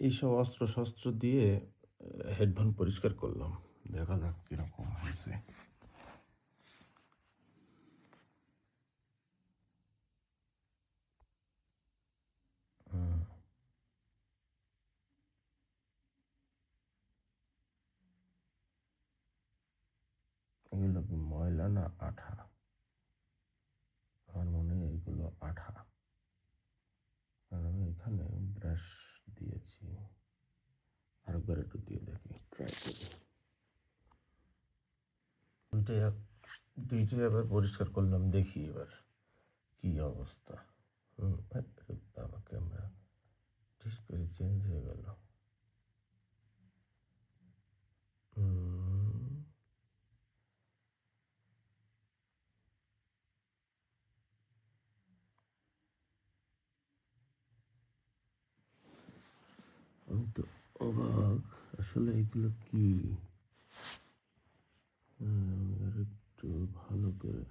এইসব অস্ত্র শস্ত্র দিয়ে হেডফোন পরিষ্কার করলাম। দেখা যাক কীরকম হয়েছে। এগুলো কি ময়লা না আঠা আমার মনে হয় এগুলো আঠা আর আমি এখানে ব্রাশ দিয়েছি আরেকবার একটু দিয়ে দেখি। ট্রাই করি দুইটাই দুইটাই আবার পরিষ্কার করলাম দেখি এবার কি অবস্থা হুম আরে বাবা ক্যামেরা ঠিক করে চেঞ্জ হয়ে গেল হুম আমি তো অবাক আসলে এগুলো কি? আর একটু ভালো করে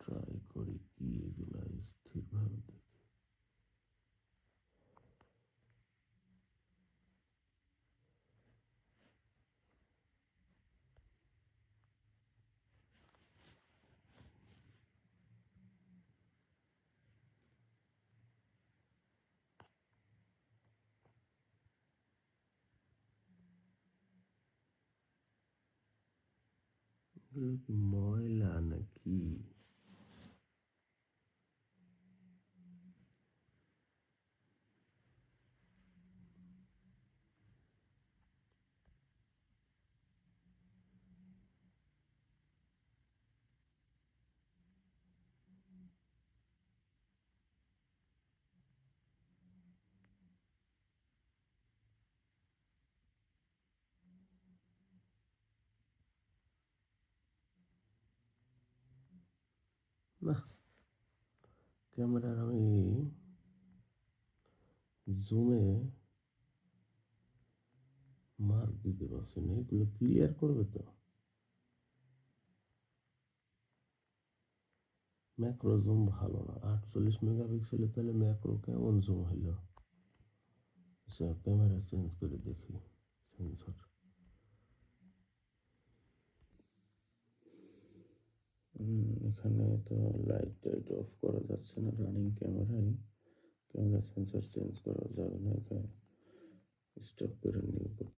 ট্রাই করি কি এগুলা স্থিরভাবে ময়লা নাকি? না ক্যামেরার আমি জুমে মার্ক দিতে পারছি না, এগুলো ক্লিয়ার করবে তো? ম্যাক্রো জুম ভালো না, আটচল্লিশ মেগাপিক্সেলে তাহলে ম্যাক্রো কেমন জুম হইল? ক্যামেরা চেঞ্জ করে দেখি সেন্সর এখানে তো লাইট টাইট অফ করা যাচ্ছে না রানিং ক্যামেরায় ক্যামেরা সেন্সর চেঞ্জ করা যাবে না, এখানে। স্টপ করে নিয়ে